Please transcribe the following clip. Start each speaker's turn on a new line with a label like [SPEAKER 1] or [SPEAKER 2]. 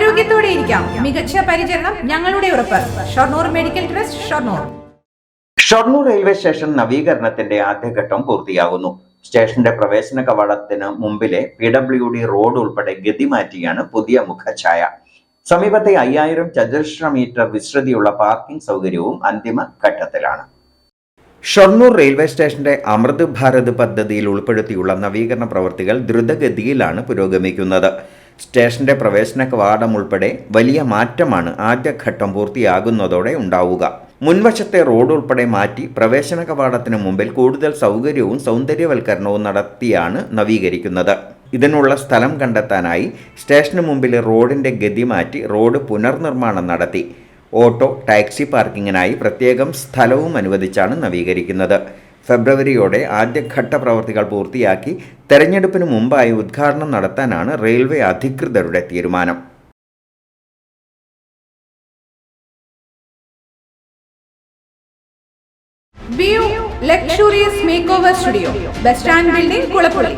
[SPEAKER 1] ആരോഗ്യത്തോടെ ഇരിക്കാം. മികച്ച പരിചരണം ഞങ്ങളുടെ ഉറപ്പ്. Shoranur medical trust Shoranur.
[SPEAKER 2] Shoranur railway station നവീകരണത്തിന്റെ ആദ്യഘട്ടം പൂർത്തിയാകുന്നു. സ്റ്റേഷന്റെ പ്രവേശന കവാടത്തിന് മുമ്പിലെ പി ഡബ്ല്യു ഡി റോഡ് ഉൾപ്പെടെ ഗതി മാറ്റിയാണ് പുതിയ മുഖഛായ. സമീപത്തെ അയ്യായിരം ചതുരശ്ര മീറ്റർ വിസ്തൃതിയുള്ള പാർക്കിംഗ് സൗകര്യവും അന്തിമ ഘട്ടത്തിലാണ്. ഷൊർണൂർ റെയിൽവേ സ്റ്റേഷന്റെ അമൃത് ഭാരത് പദ്ധതിയിൽ ഉൾപ്പെടുത്തിയുള്ള നവീകരണ പ്രവൃത്തികൾ ദ്രുതഗതിയിലാണ് പുരോഗമിക്കുന്നത്. സ്റ്റേഷന്റെ പ്രവേശന കവാടം ഉൾപ്പെടെ വലിയ മാറ്റമാണ് ആദ്യഘട്ടം പൂർത്തിയാകുന്നതോടെ ഉണ്ടാവുക. മുൻവശത്തെ റോഡ് ഉൾപ്പെടെ മാറ്റി പ്രവേശന കവാടത്തിന് മുമ്പിൽ കൂടുതൽ സൗകര്യവും സൗന്ദര്യവൽക്കരണവും നടത്തിയാണ് നവീകരിക്കുന്നത്. ഇതിനുള്ള സ്ഥലം കണ്ടെത്താനായി സ്റ്റേഷന് മുമ്പിലെ റോഡിന്റെ ഗതി മാറ്റി റോഡ് പുനർനിർമ്മാണം നടത്തി. ഓട്ടോ ടാക്സി പാർക്കിങ്ങിനായി പ്രത്യേകം സ്ഥലവും അനുവദിച്ചാണ് നവീകരിക്കുന്നത്. ഫെബ്രുവരിയോടെ ആദ്യഘട്ട പ്രവൃത്തികൾ പൂർത്തിയാക്കി തെരഞ്ഞെടുപ്പിന് മുമ്പായി ഉദ്ഘാടനം നടത്താനാണ് റെയിൽവേ അധികൃതരുടെ തീരുമാനം.
[SPEAKER 1] Luxurious make over studio bus stand building Kulappully